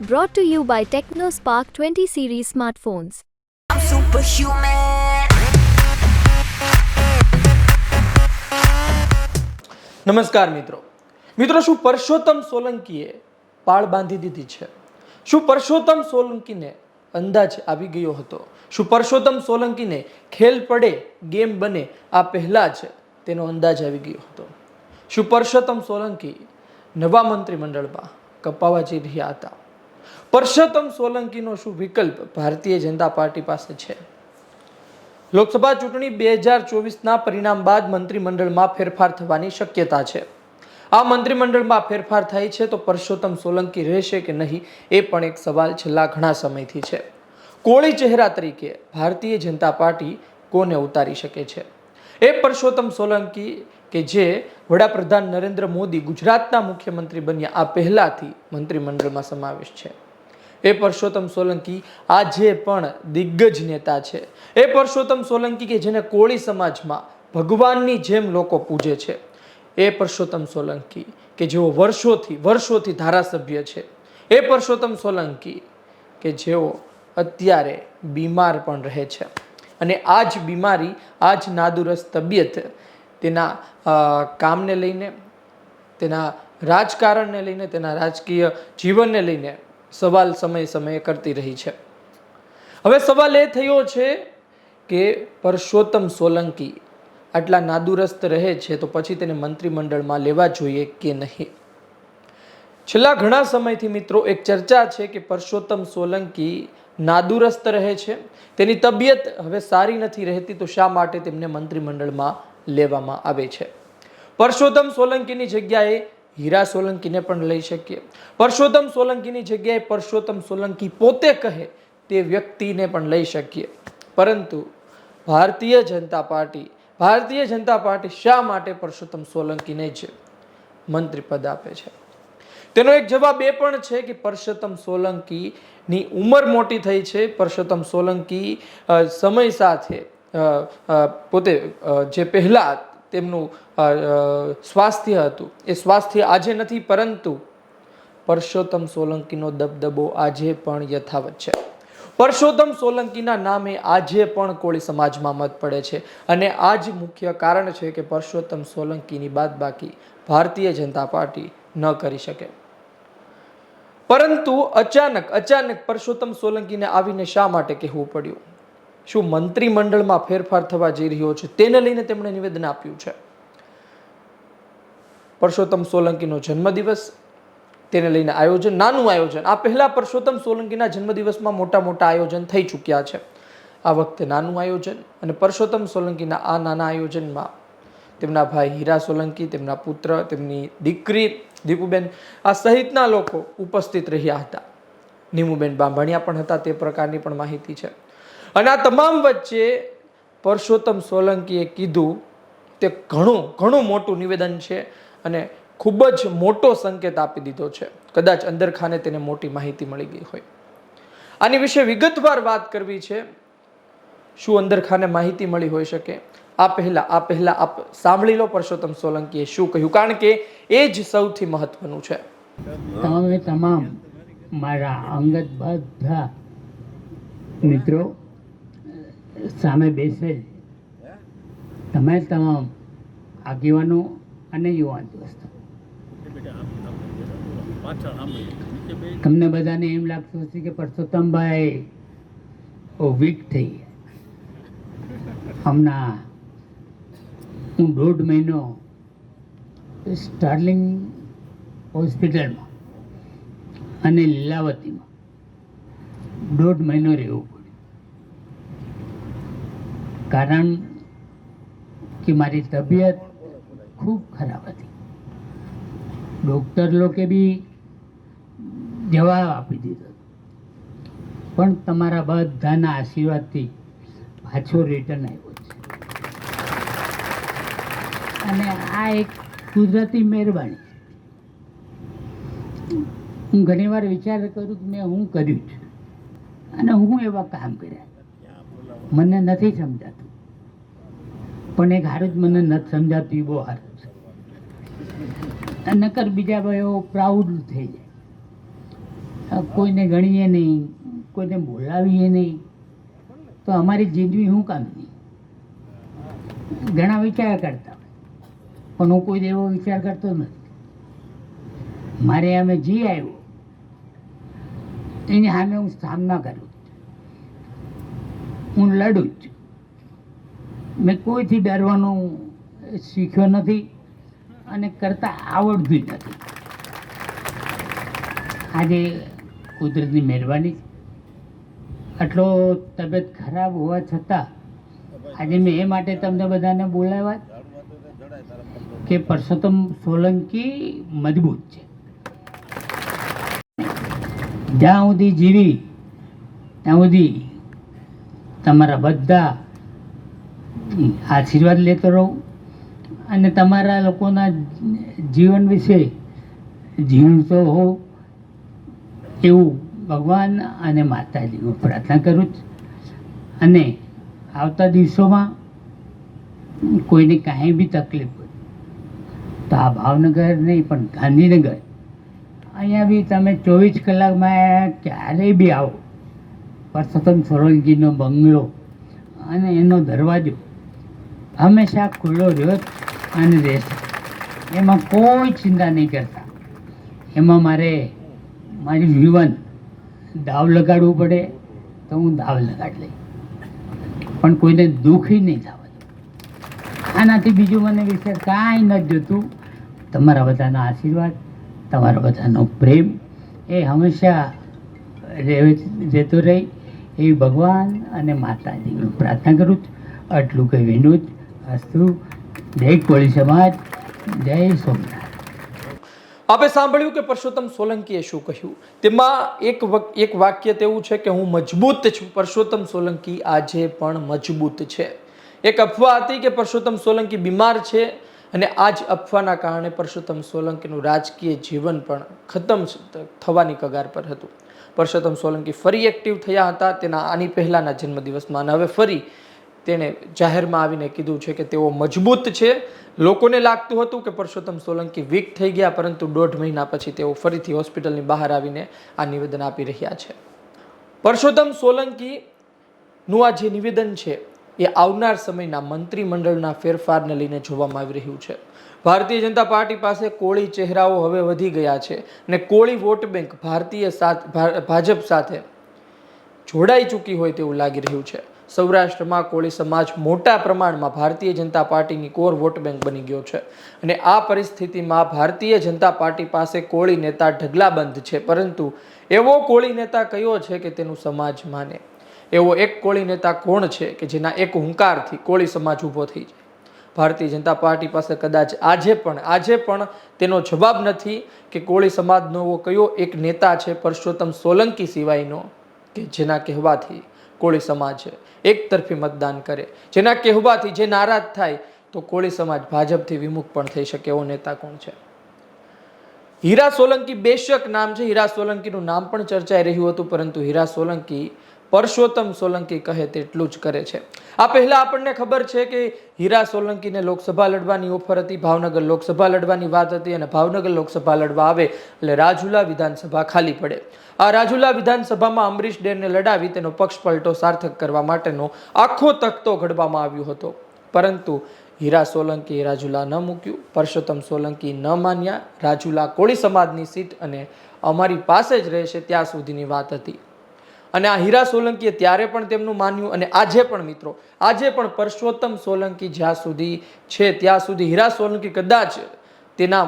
Brought to you by TechnoSpark 20 series smartphones. I'm superhuman. નમસ્કાર મિત્રો. મિત્રો શું પરસોત્તમ સોલંકીએ પાળ બાંધી દીધી છે? શું પરસોત્તમ સોલંકીને અંદાજ આવી ગયો હતો? શું પરસોત્તમ સોલંકીને ખેલ પડે ગેમ બને આ પહેલાં જ તેનો અંદાજ આવી ગયો હતો? શું પરસોત્તમ સોલંકી નવા મંત્રીમંડળમાં કપાવા જઈ રહ્યા હતા? પરસોત્તમ સોલંકીનો શું વિકલ્પ ભારતીય જનતા પાર્ટી પાસે છે? લોકસભા ચૂંટણી બે હજાર ચોવીસના પરિણામ બાદ મંત્રીમંડળમાં ફેરફાર થવાની શક્યતા છે. આ મંત્રીમંડળમાં ફેરફાર થાય છે તો પરસોત્તમ સોલંકી રહેશે કે નહીં એ પણ એક સવાલ છેલ્લા ઘણા સમયથી છે. કોળી ચહેરા તરીકે ભારતીય જનતા પાર્ટી કોને ઉતારી શકે છે? એ પરસોત્તમ સોલંકી કે જે વડાપ્રધાન નરેન્દ્ર મોદી ગુજરાતના મુખ્યમંત્રી બન્યા. આ પહેલાથી મંત્રીમંડળમાં સમાવેશ છે. એ પરસોત્તમ સોલંકી આજે પણ દિગ્ગજ નેતા છે. એ પરસોત્તમ સોલંકી કે જેને કોળી સમાજમાં ભગવાનની જેમ લોકો પૂજે છે. એ પરસોત્તમ સોલંકી કે જેઓ વર્ષોથી વર્ષોથી ધારાસભ્ય છે. એ પરસોત્તમ સોલંકી કે જેઓ અત્યારે બીમાર પણ રહે છે. અને આ જ બીમારી, આ જ નાદુરસ્ત તબિયત તેના કામને લઈને, તેના રાજકારણને લઈને, તેના રાજકીય જીવનને લઈને સવાલ સમય સમયે કરતી રહી છે. હવે સવાલ એ થયો છે કે પરસોત્તમ સોલંકી આટલા નાદુરસ્ત રહે છે તો પછી તેને મંત્રીમંડળમાં લેવા જોઈએ કે નહીં? છેલ્લા ઘણા સમયથી મિત્રો એક ચર્ચા છે કે પરસોત્તમ સોલંકી નાદુરસ્ત રહે છે, તેની તબિયત હવે સારી નથી રહેતી તો શા માટે તેમને મંત્રીમંડળમાં લેવામાં આવે છે. પરસોત્તમ સોલંકીની જગ્યાએ હીરા સોલંકીને પણ લઈ શકીએ. પરસોત્તમ સોલંકીની જગ્યાએ પરસોત્તમ સોલંકી પોતે કહે તે વ્યક્તિને પણ લઈ શકીએ. પરંતુ ભારતીય જનતા પાર્ટી, ભારતીય જનતા પાર્ટી શા માટે પરસોત્તમ સોલંકીને જ મંત્રી પદ આપે છે? તેનો એક જવાબ એ પણ છે કે પરસોત્તમ સોલંકીની ઉંમર મોટી થઈ છે. પરસોત્તમ સોલંકી સમય સાથે પોતે જે પહેલાં તેમનું સ્વાસ્થ્ય હતું, એ સ્વાસ્થ્ય આજે નથી, પરંતુ પરસોત્તમ સોલંકીનો દબદબો આજે પણ યથાવત છે. પરસોત્તમ સોલંકીના નામે આજે પણ કોળી સમાજમાં મત પડે છે. અને આ જ મુખ્ય કારણ છે કે પરસોત્તમ સોલંકીની બાદબાકી ભારતીય જનતા પાર્ટી ન કરી શકે. પરંતુ અચાનક અચાનક પરસોત્તમ સોલંકીને આવીને શા માટે કહેવું પડ્યું? શું મંત્રીમંડળમાં ફેરફાર થવા જઈ રહ્યો છે તેને લઈને તેમણે નિવેદન આપ્યું છે. પરસોત્તમ સોલંકીનો જન્મદિવસ, તેને લઈને આયોજન, નાનું આયોજન. આ પહેલાં પરસોત્તમ સોલંકીના જન્મદિવસમાં મોટા મોટા આયોજન થઈ ચૂક્યા છે. આ વખતે નાનું આયોજન અને પરસોત્તમ સોલંકીના આ નાના આયોજનમાં તેમના ભાઈ હીરા સોલંકી, તેમના પુત્ર, તેમની દીકરી દીપુબેન, આ સહિતના લોકો ઉપસ્થિત રહ્યા હતા. નીમુબેન બાંભણિયા પણ હતા, તે પ્રકારની પણ માહિતી છે. અને આ તમામ વચ્ચે પરસોત્તમ સોલંકીએ કીધું તે ઘણું ઘણું મોટું નિવેદન છે અને ખૂબ જ મોટો સંકેત આપી દીધો છે. કદાચ અંદરખાને તેને મોટી માહિતી મળી ગઈ હોય. આની વિશે વિગતવાર વાત કરવી છે. શું અંદરખાને માહિતી મળી હોઈ શકે? આ પહેલા આ પહેલા આપ સાંભળી લો પરસોત્તમ સોલંકીએ શું કહ્યું. કારણ કે એ જ સૌથી મહત્વનું છે. તમે તમામ મારા અંગત બધા મિત્રો સામે બેસેલ તમે તમામ આગેવાનો અને યુવાન દોસ્તો. તમને બધાને એમ લાગતું હશે કે પરસોત્તમભાઈ વીક થઈ હમણાં હું દોઢ મહિનો સ્ટાર્લિંગ હોસ્પિટલમાં અને લીલાવતીમાં દોઢ મહિનો રહેવું કારણ કે મારી તબિયત ખૂબ ખરાબ હતી. ડૉક્ટર લોકે બી જવાબ આપી દીધો. પણ તમારા બધાના આશીર્વાદથી પાછો રિટર્ન આવ્યો છે. અને આ એક કુદરતી મહેરબાની હું ઘણીવાર વિચાર કરું કે મેં હું કર્યું છે. અને હું એવા કામ કર્યા મને નથી સમજાતું. પણ એક હારું જ મને નથી સમજાતું બહુ સારું છે. નકર બીજા ભાઈઓ પ્રાઉડ થઈ જાય. કોઈને ગણીએ નહીં, કોઈને બોલાવીએ નહીં, તો અમારી જિંદગી શું કામની ઘણા વિચાર કરતા પણ હું કોઈ એવો વિચાર કરતો નથી. મારે અમે જી આવ્યો, એની સામે હું સામના કરું હું લડું જ મેં કોઈથી ડરવાનું શીખ્યો નથી અને કરતા આવડતું જ નથી. આજે કુદરતની મહેરબાની. આટલો તબિયત ખરાબ હોવા છતાં આજે મેં એ માટે તમને બધાને બોલાવ્યા કે પરસોત્તમ સોલંકી મજબૂત છે. જ્યાં સુધી જીવી, ત્યાં સુધી તમારા બધા આશીર્વાદ લેતો રહું અને તમારા લોકોના જીવન વિશે જીવતો હોઉં એવું ભગવાન અને માતાજી હું પ્રાર્થના કરું છું. અને આવતા દિવસોમાં કોઈને કાંઈ બી તકલીફ હોય, તો આ ભાવનગર નહીં, પણ ગાંધીનગર, અહીંયા બી તમે ચોવીસ કલાકમાં ક્યારેય બી આવો. પરસોત્તમ સોલંકીનો બંગલો અને એનો દરવાજો હંમેશા ખુલ્લો રહ્યો અને રહેશે એમાં કોઈ ચિંતા નહીં કરતા. એમાં મારે મારું જીવન દાવ લગાડવું પડે તો હું દાવ લગાડ લઈ પણ કોઈને દુઃખી નહીં થવા આનાથી બીજું મને વિશે કાંઈ નથી જોતું. તમારા બધાના આશીર્વાદ, તમારા બધાનો પ્રેમ, એ હંમેશા રહે- રહેતો રહે એ ભગવાન અને માતાજીનું પ્રાર્થના કરું છું. આટલું કહી વિનોદ. અસ્તુ. જય કોળી સમાજ. જય સોમનાથ. આપે સાંભળ્યું કે પરસોત્તમ સોલંકીએ શું કહ્યું? તેમાં એક એક વાક્ય તેવું છે કે હું મજબૂત છું. પરસોત્તમ સોલંકી આજે પણ મજબૂત છે. એક અફવા હતી કે પરસોત્તમ સોલંકી બીમાર છે અને આ જ અફવાના કારણે પરસોત્તમ સોલંકીનું રાજકીય જીવન પણ ખતમ થવાની કગાર પર હતું. પરસોત્તમ સોલંકી ફરી એક્ટિવ થયા હતા. તેના આની પહેલાના જન્મદિવસમાં અને હવે ફરી તેણે જાહેરમાં આવીને કીધું છે કે તેઓ મજબૂત છે. લોકોને લાગતું હતું કે પરસોત્તમ સોલંકી વીક થઈ ગયા, પરંતુ દોઢ મહિના પછી તેઓ ફરીથી હોસ્પિટલની બહાર આવીને આ નિવેદન આપી રહ્યા છે. પરસોત્તમ સોલંકીનું આ જે નિવેદન છે, એ આવનાર સમયના મંત્રીમંડળના ફેરફારને લઈને જોવામાં આવી રહ્યું છે. ભારતીય જનતા પાર્ટી પાસે કોળી ચહેરાઓ હવે વધી ગયા છે અને કોળી વોટ બેંક ભારતીય સાથ ભાજપ સાથે જોડાઈ ચૂકી હોય તેવું લાગી રહ્યું છે. સૌરાષ્ટ્રમાં કોળી સમાજ મોટા પ્રમાણમાં ભારતીય જનતા પાર્ટીની કોર વોટ બેંક બની ગયો છે. અને આ પરિસ્થિતિમાં ભારતીય જનતા પાર્ટી પાસે કોળી નેતા ઢગલાબંધ છે. પરંતુ એવો કોળી નેતા કયો છે કે તેનું સમાજ માને? એવો એક કોળી નેતા કોણ છે કે જેના એક હુંકારથી કોળી સમાજ ઊભો થઈ જાય? ભારતીય જનતા પાર્ટી પાસે કદાચ આજે પણ આજે પણ તેનો જવાબ નથી કે કોળી સમાજનો એવો કયો એક નેતા છે પરસોત્તમ સોલંકી સિવાયનો કે જેના કહેવાથી કોળી સમાજ એક તરફી મતદાન કરે. જેના કહેવાથી જે નારાજ થાય, તો કોળી સમાજ ભાજપથી વિમુખ પણ થઈ શકે એવો નેતા કોણ છે? હીરા સોલંકી બેશક નામ છે. હીરા સોલંકીનું નામ પણ ચર્ચાઈ રહ્યું હતું, પરંતુ હીરા સોલંકી પરસોત્તમ સોલંકી કહે તેટલું જ કરે છે. આ પહેલાં આપણને ખબર છે કે હીરા સોલંકીને લોકસભા લડવાની ઓફર હતી, ભાવનગર લોકસભા લડવાની વાત હતી અને ભાવનગર લોકસભા લડવા આવે એટલે રાજુલા વિધાનસભા ખાલી પડે. આ રાજુલા વિધાનસભામાં અમરીશ ડેરને લડાવી તેનો પક્ષ પલટો સાર્થક કરવા માટેનો આખો તખતો ઘડવામાં આવ્યો હતો. પરંતુ હીરા સોલંકીએ રાજુલા ન મૂક્યું, પરસોત્તમ સોલંકી ન માન્યા, રાજુલા કોળી સમાજની સીટ અને અમારી પાસે જ રહેશે ત્યાં સુધીની વાત હતી. અને આ હીરા સોલંકીએ ત્યારે પણ તેમનું માન્યું અને આજે પણ મિત્રો, આજે પણ પરસોત્તમ સોલંકી જ્યાં સુધી છે, ત્યાં સુધી હીરા સોલંકી કદાચ તેના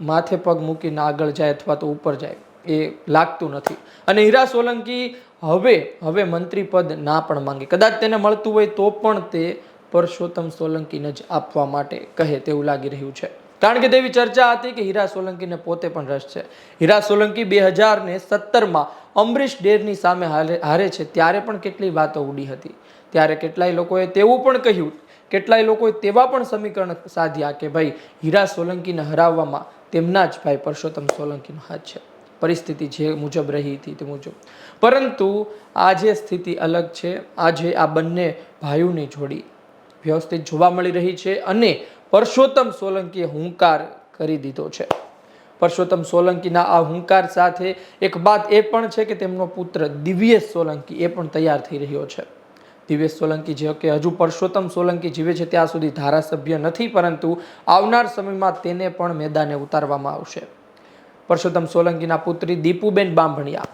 માથે પગ મૂકીને આગળ જાય અથવા તો ઉપર જાય એ લાગતું નથી. અને હીરા સોલંકી હવે હવે મંત્રી પદ ના પણ માંગે. કદાચ તેને મળતું હોય તો પણ તે પરસોત્તમ સોલંકીને જ આપવા માટે કહે તેવું લાગી રહ્યું છે. કારણ કે તેવી ચર્ચા હતી કે હીરા સોલંકીને પોતે પણ રસ છે. હીરા સોલંકી બે હજારને સત્તરમાં અમરીશ ડેરની સામે હારે છે. ત્યારે પણ કેટલી વાતો ઉડી હતી. ત્યારે કેટલાય લોકોએ તેવું પણ કહ્યું, કેટલાય લોકોએ તેવા પણ સમીકરણ સાધ્યા કે ભાઈ, હીરા સોલંકીને હરાવવામાં તેમના જ ભાઈ પરસોત્તમ સોલંકીનો હાથ છે. પરિસ્થિતિ જે મુજબ રહી હતી તે મુજબ. પરંતુ આજે સ્થિતિ અલગ છે આજે આ બંને ભાઈઓની જોડી વ્યવસ્થિત જોવા મળી રહી છે અને પરસોત્તમ સોલંકીએ હુંકાર કરી દીધો છે. પરસોત્તમ સોલંકીના આ હુંકાર સાથે એક વાત એ પણ છે કે તેમનો પુત્ર દિવ્યેશ સોલંકી એ પણ તૈયાર થઈ રહ્યો છે. દિવ્યેશ સોલંકી જે કે હજુ પરસોત્તમ સોલંકી જીવે છે ત્યાં સુધી ધારાસભ્ય નથી, પરંતુ આવનાર સમયમાં તેને પણ મેદાને ઉતારવામાં આવશે. પરસોત્તમ સોલંકીના પુત્રી દીપુબેન બાંભણિયા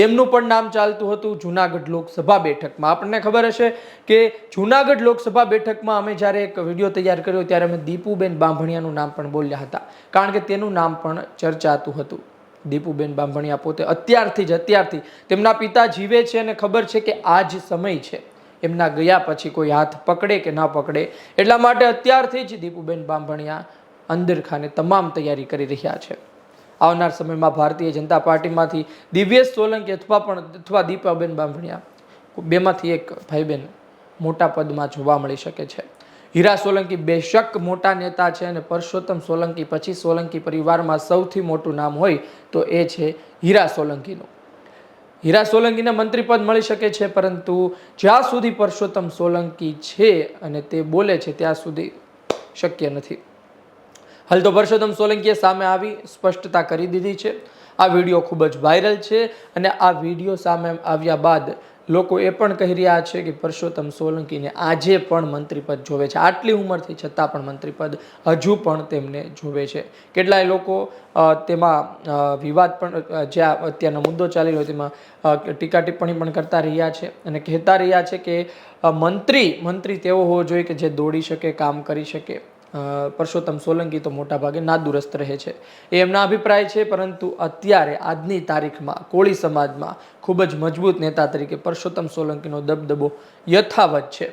તેમનું પણ નામ ચાલતું હતું જુનાગઢ લોકસભા બેઠકમાં. આપણને ખબર હશે કે જુનાગઢ લોકસભા બેઠકમાં અમે જ્યારે એક વીડિયો તૈયાર કર્યો ત્યારે અમે દીપુબેન બાંભણિયાનું નામ પણ બોલ્યા હતા. કારણ કે તેનું નામ પણ ચર્ચાતું હતું. દીપુબેન બાંભણિયા પોતે અત્યારથી જ, અત્યારથી તેમના પિતા જીવે છે અને ખબર છે કે આ જ સમય છે. એમના ગયા પછી કોઈ હાથ પકડે કે ના પકડે એટલા માટે અત્યારથી જ દીપુબેન બાંભણિયા અંદર ખાને તમામ તૈયારી કરી રહ્યા છે. આવનાર સમયમાં ભારતીય જનતા પાર્ટીમાંથી દિવ્યેશ સોલંકી અથવા પણ અથવા દીપાબેન બાંભણિયા બેમાંથી એક ભાઈબેન મોટા પદમાં જોવા મળી શકે છે. હીરા સોલંકી બેશક મોટા નેતા છે અને પરસોત્તમ સોલંકી પછી સોલંકી પરિવારમાં સૌથી મોટું નામ હોય તો એ છે હીરા સોલંકીનું. હીરા સોલંકીને મંત્રીપદ મળી શકે છે પરંતુ જ્યાં સુધી પરસોત્તમ સોલંકી છે અને તે બોલે છે, ત્યાં સુધી શક્ય નથી. હાલ તો પરસોત્તમ સોલંકીએ સામે આવી સ્પષ્ટતા કરી દીધી છે. આ વીડિયો ખૂબ જ વાયરલ છે અને આ વીડિયો સામે આવ્યા બાદ લોકો એ પણ કહી રહ્યા છે કે પરસોત્તમ સોલંકીને આજે પણ મંત્રીપદ જોવે છે. આટલી ઉંમરથી છતાં પણ મંત્રીપદ હજુ પણ તેમને જોવે છે. કેટલાય લોકો તેમાં વિવાદ પણ જે અત્યારનો મુદ્દો ચાલી રહ્યો તેમાં ટીકા ટિપ્પણી પણ કરતા રહ્યા છે અને કહેતા રહ્યા છે કે મંત્રી મંત્રી તેવો હોવો જોઈએ કે જે દોડી શકે, કામ કરી શકે. પરસોત્તમ સોલંકી તો મોટા ભાગે નાદુરસ્ત રહે છે. એ એમના અભિપ્રાય છે, પરંતુ અત્યારે આજની તારીખમાં કોળી સમાજમાં ખૂબ જ મજબૂત નેતા તરીકે પરસોત્તમ સોલંકીનો દબદબો યથાવત છે.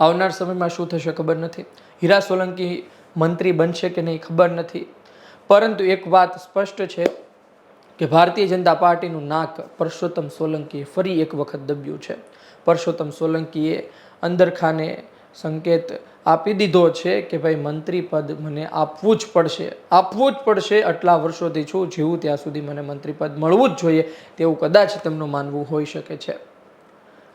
આવનાર સમયમાં શું થશે ખબર નથી. હીરા સોલંકી મંત્રી બનશે કે નહીં ખબર નથી. પરંતુ એક વાત સ્પષ્ટ છે કે ભારતીય જનતા પાર્ટીનું નાક પરસોત્તમ સોલંકીએ ફરી એક વખત દબ્યું છે. પરસોત્તમ સોલંકીએ અંદરખાને સંકેત આપી દીધો છે કે ભાઈ મંત્રી પદ મને આપવું જ પડશે. આપવું જ પડશે આટલા વર્ષોથી છું, જીવું ત્યાં સુધી મને મંત્રી પદ મળવું જ જોઈએ તેવું કદાચ તેમનું માનવું હોઈ શકે છે.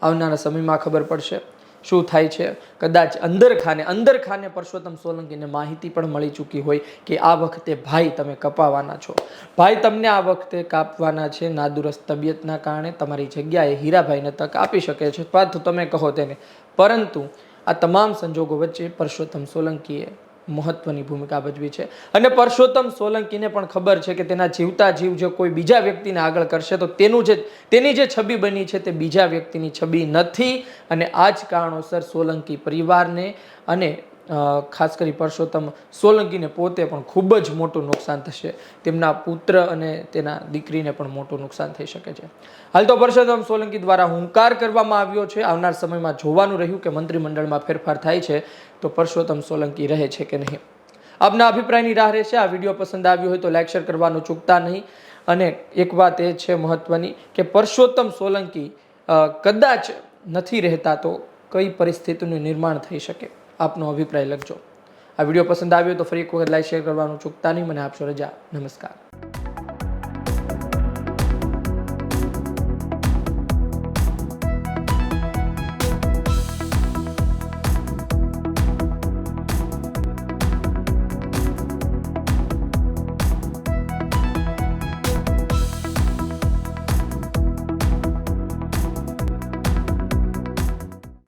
આવનારા સમયમાં ખબર પડશે શું થાય છે. કદાચ અંદર ખાને અંદર ખાને પરસોત્તમ સોલંકીને માહિતી પણ મળી ચૂકી હોય કે આ વખતે ભાઈ તમે કપાવાના છો. ભાઈ તમને આ વખતે કાપવાના છે, નાદુરસ્ત તબિયતના કારણે તમારી જગ્યાએ હીરાભાઈને તક આપી શકે છે. અથવા તમે કહો તેને. પરંતુ આ તમામ સંજોગો વચ્ચે પરસોત્તમ સોલંકીએ મહત્વની ભૂમિકા ભજવી છે. અને પરસોત્તમ સોલંકીને પણ ખબર છે કે તેના જીવતા જીવ જો કોઈ બીજા વ્યક્તિને આગળ કરશે, તો તેનું જે, તેની જે છબી બની છે તે બીજા વ્યક્તિની છબી નથી. અને આ જ કારણોસર સોલંકી પરિવારને અને ખાસ કરી પરસોત્તમ સોલંકીને પોતે પણ ખૂબ જ મોટું નુકસાન થશે. તેમના પુત્ર અને તેના દીકરીને પણ મોટું નુકસાન થઈ શકે છે. હાલ તો પરસોત્તમ સોલંકી દ્વારા હુંકાર કરવામાં આવ્યો છે. આવનાર સમયમાં જોવાનું રહ્યું કે મંત્રીમંડળમાં ફેરફાર થાય છે તો પરસોત્તમ સોલંકી રહે છે કે નહીં. આપના અભિપ્રાયની રાહ રહેશે. આ વીડિયો પસંદ આવ્યો હોય તો લાઇક, શેર કરવાનું ચૂકતા નહીં. અને એક વાત એ છે મહત્વની કે પરસોત્તમ સોલંકી કદાચ નથી રહેતા તો કઈ પરિસ્થિતિનું નિર્માણ થઈ શકે? આપનો અભિપ્રાય લખજો. આ વીડિયો પસંદ આવ્યો તો ફરી એક વખત લાઈક શેર કરવાનું ચૂકતા નહીં. મને આપશો રજા. નમસ્કાર.